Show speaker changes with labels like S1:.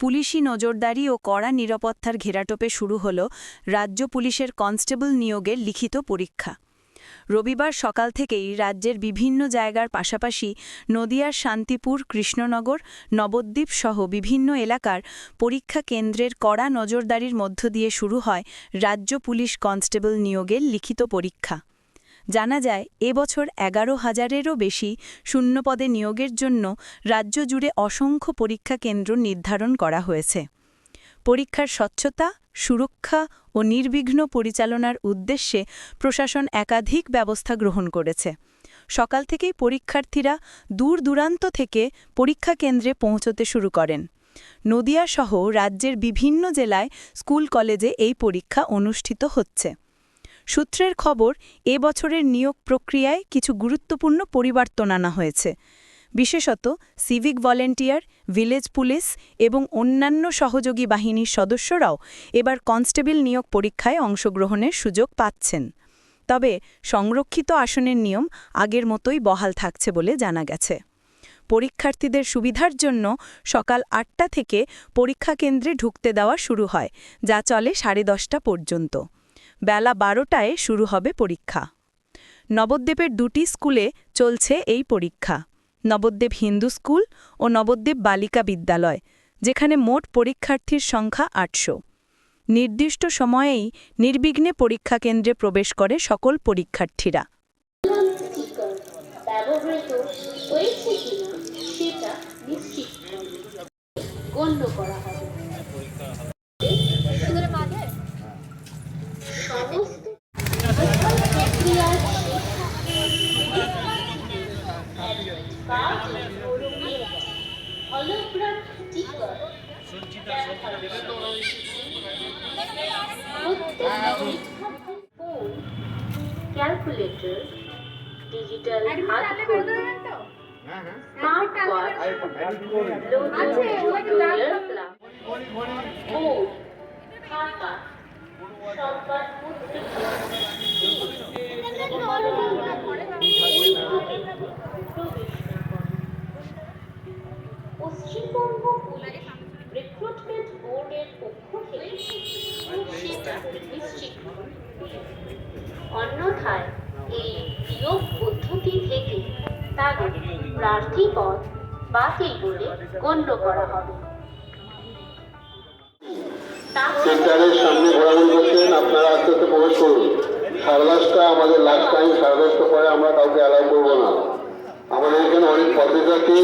S1: পুলিশি নজরদারি ও কড়া নিরাপত্তার ঘেরাটোপে শুরু হল রাজ্য পুলিশের কনস্টেবল নিয়োগের লিখিত পরীক্ষা। রবিবার সকাল থেকেই রাজ্যের বিভিন্ন জায়গার পাশাপাশি নদিয়ার শান্তিপুর, কৃষ্ণনগর, নবদ্বীপ সহ বিভিন্ন এলাকার পরীক্ষা কেন্দ্রের কড়া নজরদারির মধ্য দিয়ে শুরু হয় রাজ্য পুলিশ কনস্টেবল নিয়োগের লিখিত পরীক্ষা। জানা যায় এবছর এগারো হাজারেরও বেশি শূন্যপদে নিয়োগের জন্য রাজ্য জুড়ে অসংখ্য পরীক্ষা কেন্দ্র নির্ধারণ করা হয়েছে। পরীক্ষার স্বচ্ছতা, সুরক্ষা ও নির্বিঘ্ন পরিচালনার উদ্দেশ্যে প্রশাসন একাধিক ব্যবস্থা গ্রহণ করেছে। সকাল থেকেই পরীক্ষার্থীরা দূর দূরান্ত থেকে পরীক্ষা কেন্দ্রে পৌঁছতে শুরু করেন। নদিয়াসহ রাজ্যের বিভিন্ন জেলায় স্কুল কলেজে এই পরীক্ষা অনুষ্ঠিত হচ্ছে। সূত্রের খবর, এ বছরের নিয়োগ প্রক্রিয়ায় কিছু গুরুত্বপূর্ণ পরিবর্তন আনা হয়েছে। বিশেষত, সিভিক ভলেন্টিয়ার, ভিলেজ পুলিশ এবং অন্যান্য সহযোগী বাহিনীর সদস্যরাও এবার কনস্টেবল নিয়োগ পরীক্ষায় অংশগ্রহণের সুযোগ পাচ্ছেন। তবে সংরক্ষিত আসনের নিয়ম আগের মতোই বহাল থাকছে বলে জানা গেছে। পরীক্ষার্থীদের সুবিধার জন্য সকাল আটটা থেকে পরীক্ষা কেন্দ্রে ঢুকতে দেওয়া শুরু হয়, যা চলে সাড়ে দশটা পর্যন্ত। বেলা বারোটায় শুরু হবে পরীক্ষা। নবদ্বীপের দুটি স্কুলে চলছে এই পরীক্ষা। নবদ্বীপ হিন্দু স্কুল ও নবদ্বীপ বালিকা বিদ্যালয়, যেখানে মোট পরীক্ষার্থীর সংখ্যা আটশো। নির্দিষ্ট সময়েই নির্বিঘ্নে পরীক্ষা কেন্দ্রে প্রবেশ করে সকল পরীক্ষার্থীরা।
S2: গণ্য করা হবে ক্যালকুলেটর ডিজিটাল হাত ঘড়ি smart watch tutorial class board খাতা প্রার্থী পদ বাতিল বলে গণ্য করা হবে।
S3: সেন্টারের সামনে ঘোরাঘুরি করছেন, আপনারা আস্তে আস্তে প্রবেশ করুন। সারদাসটা আমাদের লাস্ট টাইম সাড়ে দশটা পরে আমরা কাউকে অ্যালাউ করব না। আমাদের এখানে অনেক পদ্ধতি আছে